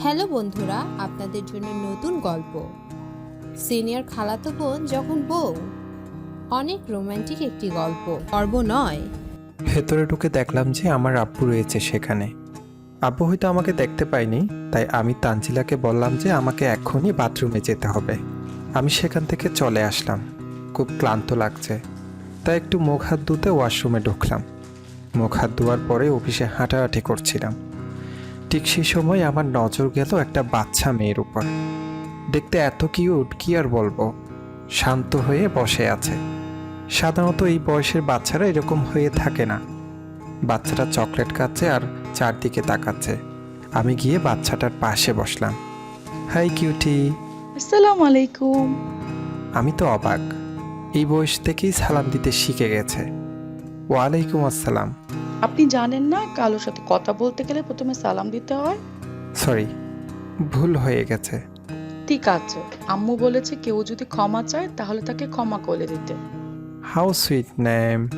Hello বন্ধুরা, আপনাদের জন্য নতুন গল্প। সিনিয়র খালাতো বোন যখন বউ, অনেক রোমান্টিক একটি গল্প। পর্ব নয়। ভেতরে ঢুকে দেখলাম যে আমার আব্বু রয়েছে সেখানে। আব্বু হয়তো আমাকে দেখতে পায়নি, তাই আমি তানজিলাকে বললাম যে আমাকে এখনই বাথরুমে যেতে হবে। আমি সেখান থেকে চলে আসলাম। খুব ক্লান্ত লাগছে। তাই একটু মুখ হাত ধুতে ওয়াশরুমে ঢুকলাম। মুখ হাত ধোয়ার পরে অফিসে হাঁটাহাঁটি করছিলাম। ঠিক সেই সময় আমার নজর গেল একটা বাচ্চা মেয়ের উপর। দেখতে এত কিউট কি আর বলব? শান্ত হয়ে বসে আছে। সাধারণত এই বয়সের বাচ্চারা এরকম হয়ে থাকে না। বাচ্চাটা চকলেট খাচ্ছে আর চারদিকে তাকাচ্ছে। আমি গিয়ে বাচ্চাটার পাশে বসলাম। Hi cutie. আসসালামু আলাইকুম। আমি তো অবাক। এই বয়স থেকেই সালাম দিতে শিখে গেছে। ওয়ালাইকুম আসসালাম। আপনি জানেন না কারোর সাথে কথা বলতে গেলে প্রথমে সালাম দিতে হয়? সরি ভুল হয়ে গেছে। ঠিক আছে আম্মু বলেছে কেউ যদি ক্ষমা চায় তাহলে তাকে ক্ষমা করে দিতে। হাউ সুইট নেম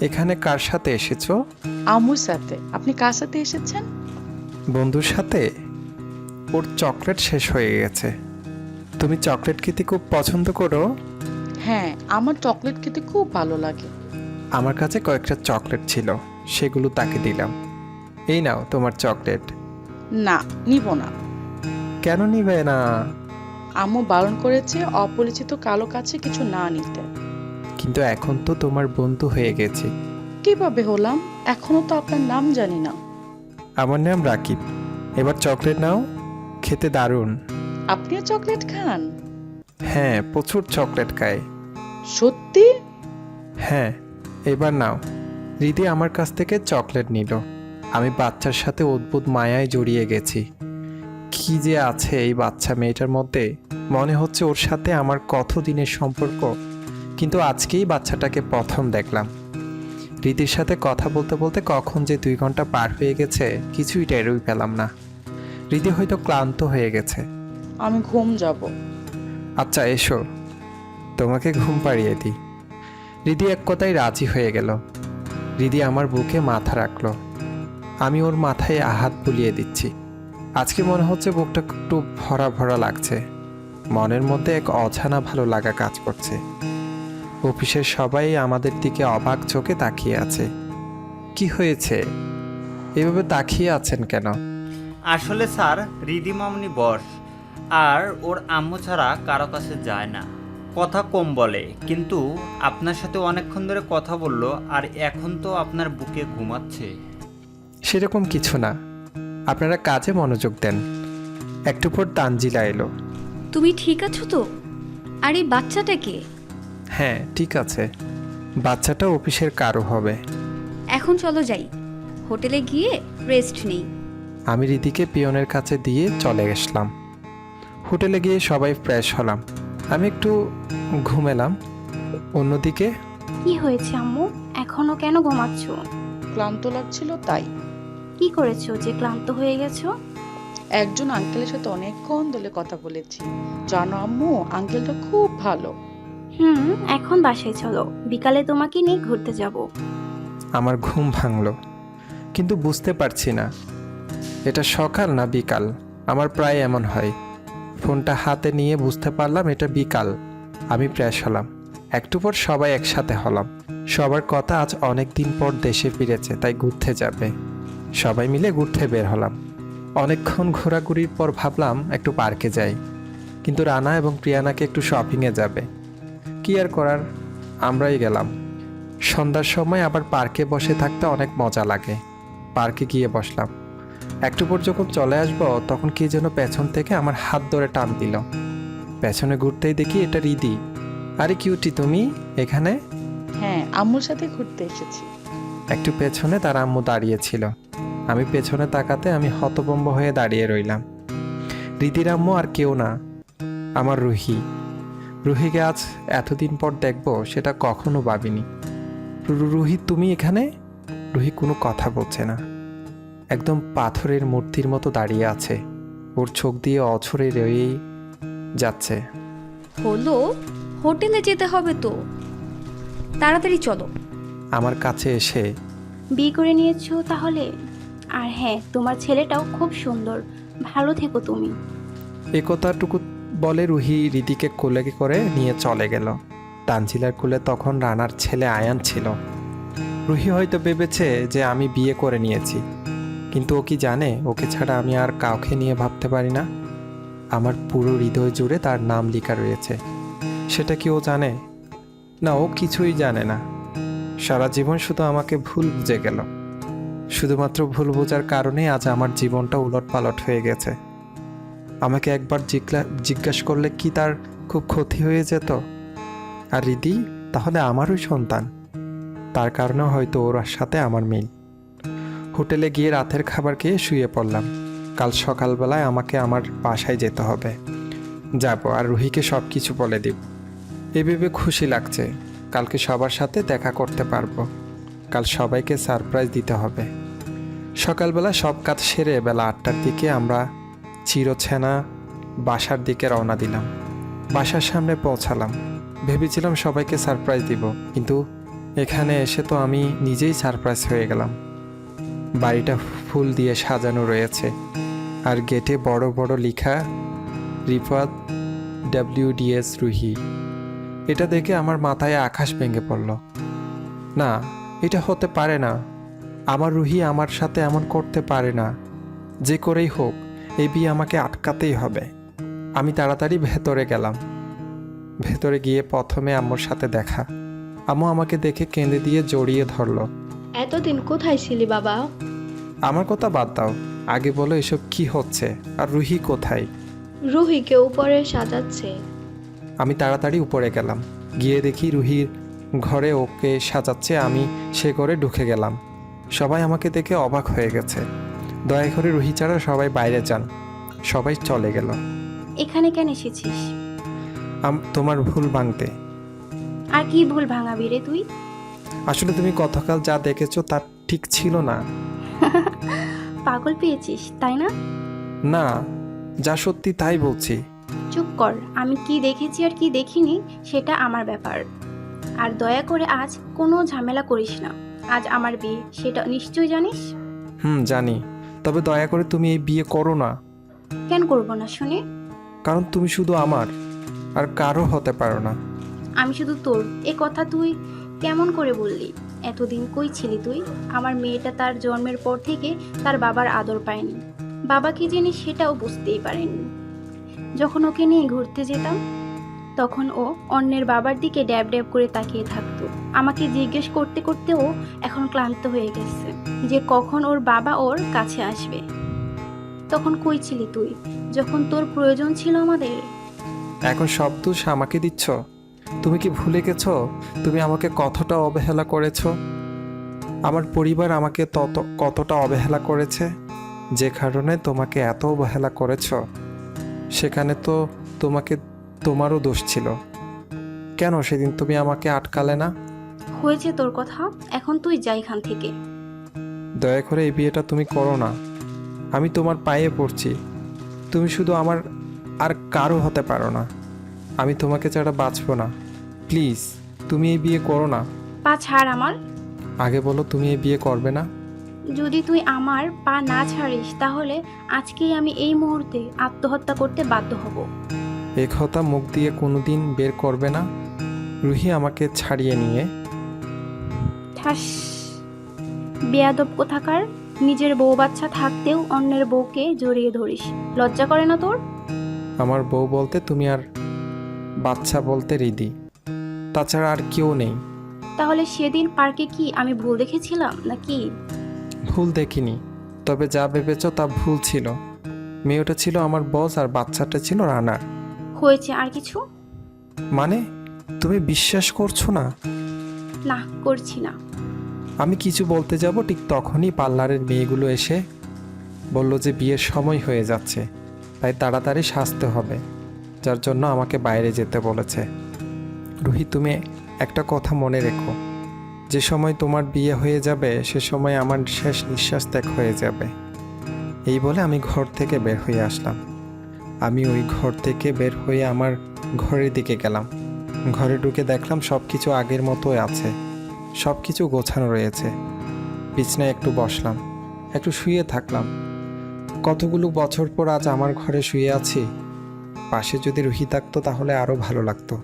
এখানে কার সাথে এসেছ? আম্মুর সাথে। আপনি কার সাথে এসেছেন? বন্ধুর সাথে? ওর চকলেট শেষ হয়ে গেছে। তুমি চকলেট খেতে খুব পছন্দ করো? হ্যাঁ আমার চকলেট খেতে খুব ভালো লাগে। আমার কাছে কয়েকটা চকলেট ছিল। সেগুলো তাকে দিলাম। এই নাও তোমার চকলেট। না নিব না। কেন নিবে না? আম্মু বারণ করেছে অপরিচিত কালো কাছে কিছু না নিতে। কিন্তু এখন তো তোমার বন্ধু হয়ে গেছে। কীভাবে হলাম? এখনও তো আপনার নাম জানি না। আমার নাম রাকিব। এবার চকলেট নাও খেতে দারুণ। আপনিও চকলেট খান? হ্যাঁ প্রচুর চকলেট খায় সত্যি? হ্যাঁ এবার নাও। রিদি আমার কাছ থেকে চকলেট নিল। আমি বাচ্চার সাথে অদ্ভুত মায়ায় জড়িয়ে গেছি। কি যে আছে এই বাচ্চা মেয়েটার মধ্যে? মনে হচ্ছে ওর সাথে আমার কত দিনের সম্পর্ক কিন্তু আজকেই বাচ্চাটাকে প্রথম দেখলাম। রীতির সাথে কথা বলতে বলতে কখন যে দুই ঘণ্টা পার হয়ে গেছে কিছুই টেরই পেলাম না। রীতি হয়তো ক্লান্ত হয়ে গেছে। আমি ঘুম যাব। আচ্ছা এসো। তোমাকে ঘুম পাড়িয়ে দিই। রিদি এক কথায় রাজি হয়ে গেল। রিদি আমার বুকে মাথা রাখল। আমি ওর মাথায় আহাত বুলিয়ে দিচ্ছি। আজকে মনে হচ্ছে বুকটা একটু ভরা ভরা লাগছে। মনের মধ্যে এক অজানা ভালো লাগা কাজ করছে। অফিসের সবাই আমাদের দিকে অবাক চোখে তাকিয়ে আছে। কি হয়েছে? এভাবে তাকিয়ে আছেন কেন? আসলে স্যার, রিদিমামনি বস। আর ওর আম্মু ছাড়া কারও কাছে যায় না। কথা কম বলে কিন্তু আপনার সাথে অনেকক্ষণ ধরে কথা বলল আর এখন তো আপনার বুকে ঘুমাচ্ছে। সেরকম কিছু না। আপনারা কাজে মনোযোগ দেন। একটু পর তানজিলা এলো। তুমি ঠিক আছো তো? আর এই বাচ্চাটা কে? হ্যাঁ ঠিক আছে। বাচ্চাটা অফিসের কারও হবে। এখন চলো যাই। হোটেলে গিয়ে রেস্ট নেই। আমি রিদিকে পিয়নের কাছে দিয়ে চলে গেছলাম হোটেলে গিয়ে সবাই ফ্রেশ হলাম। আমি একটু ঘুমেলাম। অন্যদিকে কি হয়েছে আম্মু? এখনও কেন ঘুমাচ্ছ? ক্লান্ত লাগছিল তাই। কি করেছ যে ক্লান্ত হয়ে গেছো? একজন আঙ্কেলের সাথে অনেকক্ষণ ধরে কথা বলেছি। জানো আম্মু আঙ্কেলটা খুব ভালো। হুম এখন বাসায় চলো। বিকালে তোমাকে নিয়ে ঘুরতে যাব। আমার ঘুম ভাঙলো। কিন্তু বুঝতে পারছি না। এটা সকাল না বিকাল? আমার প্রায় এমন হয়। ফোনটা হাতে নিয়ে বুঝতে পারলাম এটা বিকাল। আমি ফ্রেশ হলাম। একটু পর সবাই একসাথে হলাম। সবার কথা আজ অনেক দিন পর দেশে ফিরেছে, তাই ঘুরতে যাবে। সবাই মিলে ঘুরতে বের হলাম। অনেকক্ষণ ঘোরাঘুরির পর ভাবলাম একটু পার্কে যাই। কিন্তু রানা এবং প্রিয়ানাকে একটু শপিংয়ে যাবে। কি আর করার? আমরাই গেলাম। সন্ধ্যার সময় আবার পার্কে বসে থাকতে অনেক মজা লাগে। পার্কে গিয়ে বসলাম। একটু পর যখন চলে আসব তখন কে যেন পেছন থেকে আমার হাত ধরে টান দিল। পেছনে ঘুরতেই দেখি এটা রিদি। আরে কিউটি তুমি এখানে? হ্যাঁ আম্মুর সাথে ঘুরতে এসেছি। একটু পেছনে তার আম্মু দাঁড়িয়েছিল আমি পেছনে তাকাতে আমি হতবম্ব হয়ে দাঁড়িয়ে রইলাম। রিদির আম্মু আর কেউ না আমার রুহি। রুহিকে আজ এতদিন পর দেখব সেটা কখনো ভাবিনি। রুহি তুমি এখানে? রুহি কোনো কথা বলছে না। একদম পাথরের মূর্তির মতো দাঁড়িয়ে আছে। ওর চোখ দিয়ে অছরে রয়েই যাচ্ছে। হলো হোটেলে যেতে হবে তো। তাড়াতাড়ি চলো। আমার কাছে এসে বিয়ে করে নিয়েছো তাহলে? আর হ্যাঁ তোমার ছেলেটাও খুব সুন্দর। ভালো থেকো তুমি। এ কথাটুকু বলে রুহি রিদিকে কোলে করে নিয়ে চলে গেল। তানজিলার কোলে তখন রানার ছেলে আয়ান ছিল। রুহি হয়তো ভেবেছে যে আমি বিয়ে করে নিয়েছি। কিন্তু ও কি জানে? ওকে ছাড়া আমি আর কাউকে নিয়ে ভাবতে পারি না। আমার পুরো হৃদয় জুড়ে তার নাম লেখা রয়েছে। সেটা কি ও জানে? না, ও কিছুই জানে না। সারা জীবন শুধু আমাকে ভুল বুঝে গেল। শুধুমাত্র ভুল বোঝার কারণে আজ আমার জীবনটা উলট পালট হয়ে গেছে। আমাকে একবার জিজ্ঞা- জিজ্ঞাসা করলে কি তার খুব ক্ষতি হয়ে যেত? আর রিদি, তাহলে আমারই সন্তান। তার কারণে হয়তো ওর সাথে আমার মিল। হোটেলে গিয়ে রাতের খাবার খেয়ে শুয়ে পড়লাম। কাল সকালবেলায় আমাকে আমার বাসায় যেতে হবে। যাব আর রুহিকে সব কিছু বলে দিব। এ ভেবে খুশি লাগছে। কালকে সবার সাথে দেখা করতে পারব। কাল সবাইকে সারপ্রাইজ দিতে হবে। সকালবেলা সব কাজ সেরে বেলা আটটার দিকে আমরা চিরছেনা বাসার দিকে রওনা দিলাম। বাসার সামনে পৌঁছালাম। ভেবেছিলাম সবাইকে সারপ্রাইজ দিব, কিন্তু এখানে এসে তো আমি নিজেই সারপ্রাইজ হয়ে গেলাম। বাড়িটা ফুল দিয়ে সাজানো রয়েছে। আর গেটে বড় বড় লেখা, রিফাত ডাব্লিউডিএস রুহি। এটা দেখে আমার মাথায় আকাশ ভেঙে পড়ল। না, এটা হতে পারে না। আমার রুহি আমার সাথে এমন করতে পারে না। যে করেই হোক, এ বিয়ে আমাকে আটকাতেই হবে। আমি তাড়াতাড়ি ভেতরে গেলাম। ভেতরে গিয়ে প্রথমে আম্মুর সাথে দেখা। আম্মু আমাকে দেখে কেঁদে দিয়ে জড়িয়ে ধরলো। এতদিন কোথায় ছিলি বাবা? আমার কথা বাদ দাও। আগে বলো এসব কি হচ্ছে আর রুহি কোথায়? রুহিকে উপরে সাজাচ্ছে। আমি তাড়াতাড়ি উপরে গেলাম। গিয়ে দেখি রুহির ঘরে ওকে সাজাচ্ছে আমি সে ঘরে ঢুকে গেলাম। সবাই আমাকে দেখে অবাক হয়ে গেছে। দয়া করে রুহি ছাড়া সবাই বাইরে যান। সবাই চলে গেল। এখানে কেন এসেছিস? আম- তোমার ভুল ভাঙতে। আর কি ভুল ভাঙাবি রে তুই? আসলে তুমি গতকাল যা দেখেছ তা ঠিক ছিল না। পাগল পেয়েছিস তাই না? না যা সত্যি তাই বলছি। চুপ কর আমি কি দেখেছি আর কি দেখিনি সেটা আমার ব্যাপার। আর দয়া করে আজ কোনো ঝামেলা করিস না। আজ আমার বিয়ে সেটা নিশ্চয়ই জানিস? হুম জানি। তবে দয়া করে তুমি এই বিয়ে করো না। কেন করব না শুনে? কারণ তুমি শুধু আমার আর কারও হতে পারো না। আমি শুধু তোর এ কথা তুই কেমন করে বললি? এতদিন কই ছিলি তুই? আমার মেয়েটা তার জন্মের পর থেকে তার বাবার আদর পায়নি। বাবা কি জিনিস সেটাও বুঝতেই পারেনি যখন ওকে নিয়ে ঘুরতে যেতাম, তখন ও অন্যের বাবার দিকে ড্যাব ড্যাব করে তাকিয়ে থাকতো। আমাকে জিজ্ঞেস করতে করতে ও এখন ক্লান্ত হয়ে গেছে যে কখন ওর বাবা ওর কাছে আসবে। তখন কই ছিলি তুই? যখন তোর প্রয়োজন ছিল আমাদের? এখন সব দোষ আমাকে দিচ্ছ? তুমি কি ভুলে গেছ? তুমি আমাকে কতটা অবহেলা করেছ? আমার পরিবার আমাকে তত কতটা অবহেলা করেছে? যে কারণে তোমাকে এত অবহেলা করেছ। সেখানে তো তোমাকে তোমারও দোষ ছিল। কেন সেদিন তুমি আমাকে আটকালে না? হয়েছে তোর কথা। এখন তুই যাই এখান থেকে। দয়া করে এই বিয়েটা তুমি করো না। আমি তোমার পায়ে পড়ছি। তুমি শুধু আমার আর কারও হতে পারো না। আমি তোমাকে ছাড়া বাঁচবো না। প্লিজ তুমি এই বিয়ে করো না। পা ছাড় আমার। আগে বলো তুমি এই বিয়ে করবে না। যদি তুই আমার পা না ছাড়িস তাহলে আজকেই আমি এই মুহূর্তে আত্মহত্যা করতে বাধ্য হব। এ কথা মুখ দিয়ে কোনোদিন বের করবে না। রুহি আমাকে ছাড়িয়ে নিয়ে। ঠাস। বেয়াদব কোথাকার? নিজের বউ বাচ্চা থাকতেও অন্যের বউকে জড়িয়ে ধরিস। লজ্জা করে না তোর? আমার বউ বলতে তুমি আর বাচ্চা বলতে রিদি। তাছাড়া আর কেউ নেই। তাহলে সেদিন পার্কে কি আমি ভুল দেখেছিলাম নাকি? ভুল দেখিনি তবে যা ভেবেছ তা ভুল ছিল। মেয়েটা ছিল আমার বস আর বাচ্চাটা ছিল রানার। হয়েছে আর কিছু? মানে তুমি বিশ্বাস করছ না? না করছি না। আমি কিছু বলতে যাব ঠিক তখনই পার্লারের মেয়েগুলো এসে বলল যে বিয়ের সময় হয়ে যাচ্ছে তাই তাড়াতাড়ি সাজতে হবে যার জন্য আমাকে বাইরে যেতে বলেছে। রুহি, তুমি একটা কথা মনে রেখো। যে সময় তোমার বিয়ে হয়ে যাবে, সে সময় আমার শেষ নিঃশ্বাস ত্যাগ হয়ে যাবে। এই বলে আমি ঘর থেকে বের হয়ে আসলাম। আমি ওই ঘর থেকে বের হয়ে আমার ঘরের দিকে গেলাম। ঘরে ঢুকে দেখলাম সব কিছু আগের মতোই আছে। সব কিছু গোছানো রয়েছে। বিছনায় একটু বসলাম, একটু শুয়ে থাকলাম। কতগুলো বছর পর আজ আমার ঘরে শুয়ে আছি? পাশে যদি রুহি থাকতো তাহলে আরও ভালো লাগতো।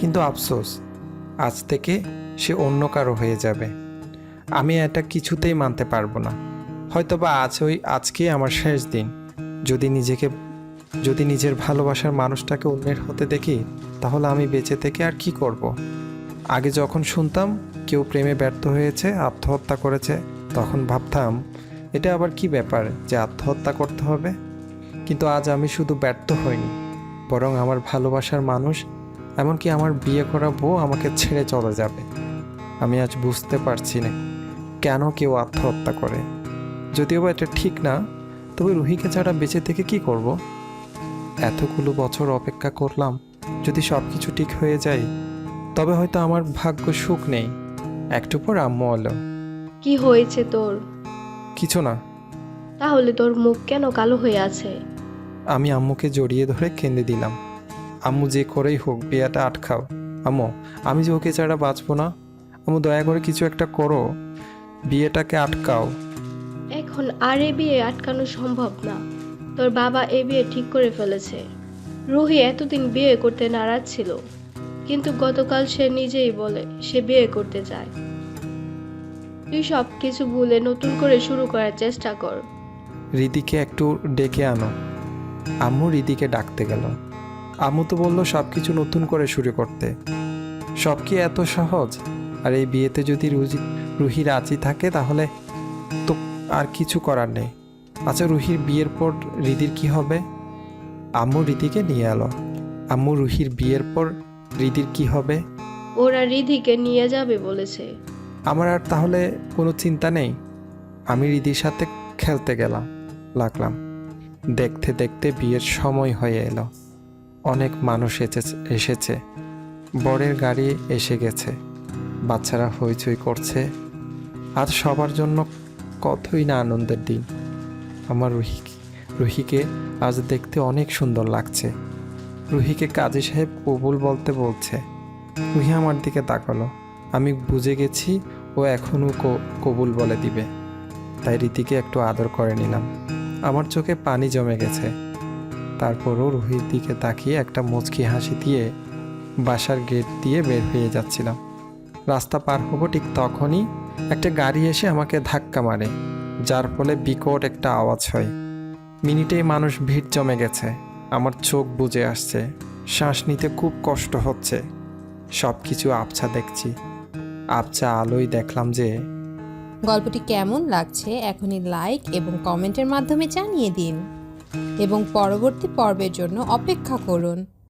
কিন্তু আফসোস, আজ থেকে সে অন্য কারও হয়ে যাবে। আমি এটা কিছুতেই মানতে পারব না। হয়তো বা আজ ওই আজকে আমার শেষ দিন। যদি নিজেকে, যদি নিজের ভালোবাসার মানুষটাকে অন্যের হতে দেখি, তাহলে আমি বেঁচে থেকে আর কি করব। আগে যখন শুনতাম কেউ প্রেমে ব্যর্থ হয়েছে, আত্মহত্যা করেছে, তখন ভাবতাম, এটা আবার কি ব্যাপার যে আত্মহত্যা করতে হবে? কিন্তু আজ আমি শুধু ব্যর্থ হইনি, বরং আমার ভালোবাসার মানুষ এমনকি আমার বিয়ে করা বউ আমাকে ছেড়ে চলে যাবে। আমি আজ বুঝতে পারছি না কেন কেউ আত্মহত্যা করে। যদিও বা এটা ঠিক না তবে রুহিকে ছাড়া বেঁচে থেকে কি করব? এতগুলো বছর অপেক্ষা করলাম যদি সব কিছু ঠিক হয়ে যায় তবে হয়তো আমার ভাগ্য সুখ নেই। একটু পর আম্মু এলো। কি হয়েছে তোর? কিছু না। তাহলে তোর মুখ কেন কালো হয়ে আছে? আমি আম্মুকে জড়িয়ে ধরে কেঁদে দিলাম। আম্মু যে করেই হোক বিয়েটা আটকাও। আম্মু আমি যে ওকে ছাড়া বাঁচবো না? আম্মু দয়া করে কিছু একটা করো। বিয়েটাকে আটকাও। এখন আর এ বিয়ে আটকানো সম্ভব না। তোর বাবা এ বিয়ে ঠিক করে ফেলেছে। রুহি এতদিন বিয়ে করতে নারাজ ছিল। কিন্তু গতকাল সে নিজেই বলে সে বিয়ে করতে চায়। তুই সব কিছু ভুলে নতুন করে শুরু করার চেষ্টা কর। রিদিকে একটু ডেকে আনো। আম্মু রিদিকে ডাকতে গেল। আম্মু তো বলল সব কিছু নতুন করে শুরু করতে। সব কি এত সহজ? আর এই বিয়েতে যদি রুজি রুহি রাজি থাকে তাহলে তো আর কিছু করার নেই। আচ্ছা রুহির বিয়ের পর রিদির কি হবে? আম্মু রিদিকে নিয়ে এলো। আম্মু রুহির বিয়ের পর রিদির কি হবে? ওরা রিধিকে নিয়ে যাবে বলেছে। আমার আর তাহলে কোনো চিন্তা নেই। আমি রিদির সাথে খেলতে গেলাম লাগলাম। দেখতে দেখতে বিয়ের সময় হয়ে এলো। অনেক মানুষ এসেছে বরের গাড়ি এসে গেছে। বাচ্চারা হইচই করছে। আজ সবার জন্য কতই না আনন্দের দিন। আমার রুহি রুহিকে আজ দেখতে অনেক সুন্দর লাগছে। রুহিকে কাজী সাহেব কবুল বলতে বলছে, রুহি আমার দিকে তাকালো। আমি বুঝে গেছি ও এখনও কবুল বলে দিবে। তাই রীতিকে একটু আদর করে নিলাম। আমার চোখে পানি জমে গেছে। তারপরও রুহির দিকে তাকিয়ে একটা মুচকি হাসি দিয়ে বাসার গেট দিয়ে বের হয়ে যাচ্ছিলাম। রাস্তা পার হব ঠিক তখনই একটা গাড়ি এসে আমাকে ধাক্কা মারে, যার ফলে বিকট একটা আওয়াজ হয়। মিনিটেই মানুষ ভিড় জমে গেছে, আমার চোখ বুজে আসছে, শ্বাস নিতে খুব কষ্ট হচ্ছে। সব কিছু আবছা দেখছি, আবছা আলোয় দেখলাম যে গল্পটি কেমন লাগছে এখনই লাইক এবং কমেন্টের মাধ্যমে জানিয়ে দিন। এবং পরবর্তী পর্বের জন্য অপেক্ষা করুন।